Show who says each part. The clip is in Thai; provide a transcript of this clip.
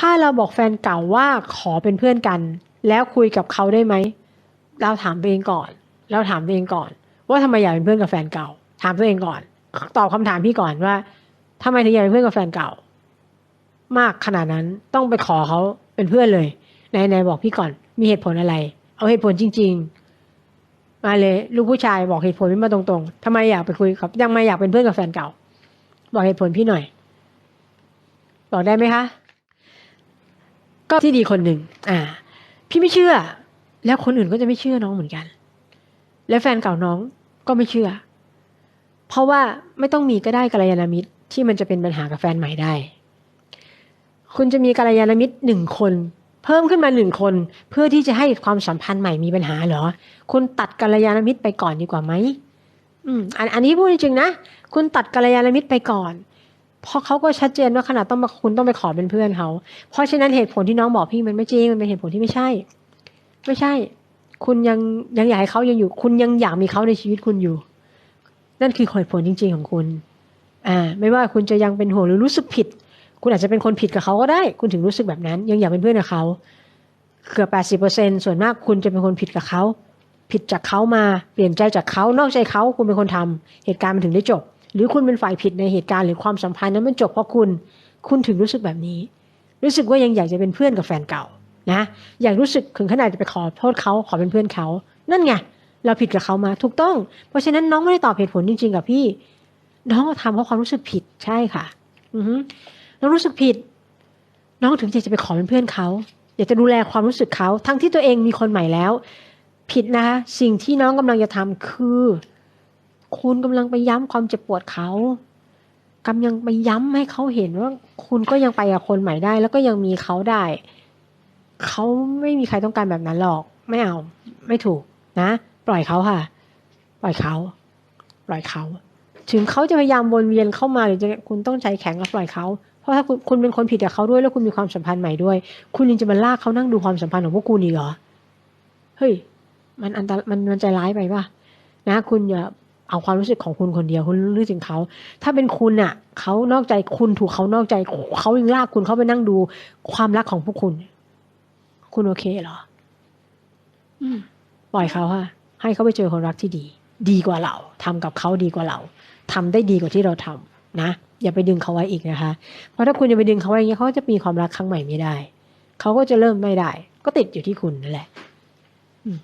Speaker 1: ถ้าเราบอกแฟนเก่าว่าขอเป็นเพื่อนกัน แล้วคุยกับเขาได้ไหม เราถามตัวเองก่อน เราถามตัวเองก่อน ว่าทำไมอยากเป็นเพื่อนกับแฟนเก่า ถามตัวเองก่อน ตอบคำถามพี่ก่อนว่าทำไมถึงอยากเป็นเพื่อนกับแฟนเก่า มากขนาดนั้นต้องไปขอเขาเป็นเพื่อนเลยไหนไหนบอกพี่ก่อน มีเหตุผลอะไร เอาเหตุผลจริง ๆ มาเลย ลูกผู้ชายบอกเหตุผลไม่มาตรงๆทำไมอยากไปคุยกับ ยังไม่อยากเป็นเพื่อนกับแฟนเก่า บอกเหตุผลพี่หน่อย บอกได้ไหมคะ ก็ที่ดีคนหนึ่งอ่า พี่ไม่เชื่อ แล้วคนอื่นก็จะไม่เชื่อน้องเหมือนกัน แล้วแฟนเก่าน้องก็ไม่เชื่อ เพราะว่าไม่ต้องมีก็ได้กัลยาณมิตรที่มันจะเป็นปัญหากับแฟนใหม่ได้ คุณจะมีกัลยาณมิตรหนึ่งคน เพิ่มขึ้นมาหนึ่งคน เพื่อที่จะให้ความสัมพันธ์ใหม่มีปัญหาเหรอ คุณตัดกัลยาณมิตรไปก่อนดีกว่าไหมอืมอันอันนี้พูดจริงนะ คุณตัดกัลยาณมิตรไปก่อน เพราะเขาก็ชัดเจนว่าขนาดต้องมาคุณต้องไปขอเป็นเพื่อนเขา เพราะฉะนั้นเหตุผลที่น้องบอกพี่มันไม่จริงมันเป็นเหตุผลที่ไม่ใช่ ไม่ใช่ คุณยังยังอยากให้เขายังอยู่ คุณยังอยากมีเขาในชีวิตคุณอยู่ นั่นคือเหตุผลจริง ๆ ของคุณ อ่า ไม่ว่าคุณจะยังเป็นห่วงหรือรู้สึกผิด คุณอาจจะเป็นคนผิดกับเขาก็ได้ คุณถึงรู้สึกแบบนั้น ยังอยากเป็นเพื่อนกับเขาเกือบแปดสิบเปอร์เซ็นส่วนมากคุณจะเป็นคนผิดกับเขาผิดจากเขามาเปลี่ยนใจจากเขานอกใจเขาคุณเป็นคนทำเหตุการณ์มันถึงได้จบ หรือคุณเป็นฝ่ายผิดในเหตุการณ์หรือความสัมพันธ์นั้นมันจบเพราะคุณ คุณถึงรู้สึกแบบนี้ รู้สึกว่ายังอยากจะเป็นเพื่อนกับแฟนเก่านะอยากรู้สึกถึงขนาดจะไปขอโทษเขาขอเป็นเพื่อนเขา นั่นไงเราผิดกับเขามาถูกต้อง เพราะฉะนั้นน้องไม่ได้ตอบเหตุผลจริงๆกับพี่ น้องทำเพราะความรู้สึกผิดใช่ค่ะ อือน้องรู้สึกผิด น้องถึงอยากจะไปขอเป็นเพื่อนเขาอยากจะดูแลความรู้สึกเขาทั้งที่ตัวเองมีคนใหม่แล้ว ผิดนะคะสิ่งที่น้องกำลังจะทำคือ คุณกำลังไปย้ำความเจ็บปวดเขากำลังไปย้ำให้เขาเห็นว่า คุณก็ยังไปกับคนใหม่ได้ แล้วก็ยังมีเขาได้ เขาไม่มีใครต้องการแบบนั้นหรอก ไม่เอา ไม่ถูกนะ ปล่อยเขาค่ะ ปล่อยเขา ปล่อยเขา ถึงเขาจะพยายามวนเวียนเข้ามาหรือจะคุณต้องใจแข็งแล้วปล่อยเขาเพราะถ้าคุณคุณเป็นคนผิดกับเขาด้วย แล้วคุณมีความสัมพันธ์ใหม่ด้วย คุณยังจะมาลากเขานั่งดูความสัมพันธ์ของพวกคุณอีกเหรอเฮ้ยมันอันตรมันมันใจร้ายไปป่ะนะ คุณอย่า เอาความรู้สึกของคุณคนเดียวคุณรู้ถึงเขา ถ้าเป็นคุณอะเขานอกใจคุณถูกเขานอกใจเขายังลากคุณเข้าไปนั่งดูความรักของพวกคุณ คุณโอเคเหรออืมปล่อยเขาค่ะ ให้เขาไปเจอคนรักที่ดี ดีกว่าเราทำกับเขาดีกว่าเราทำได้ดีกว่าที่เราทำนะ อย่าไปดึงเขาไว้อีกนะคะ เพราะถ้าคุณจะไปดึงเขาไว้อย่างนี้เขาจะมีความรักครั้งใหม่ไม่ได้ เขาก็จะเริ่มไม่ได้ ก็ติดอยู่ที่คุณนั่นแหละอืม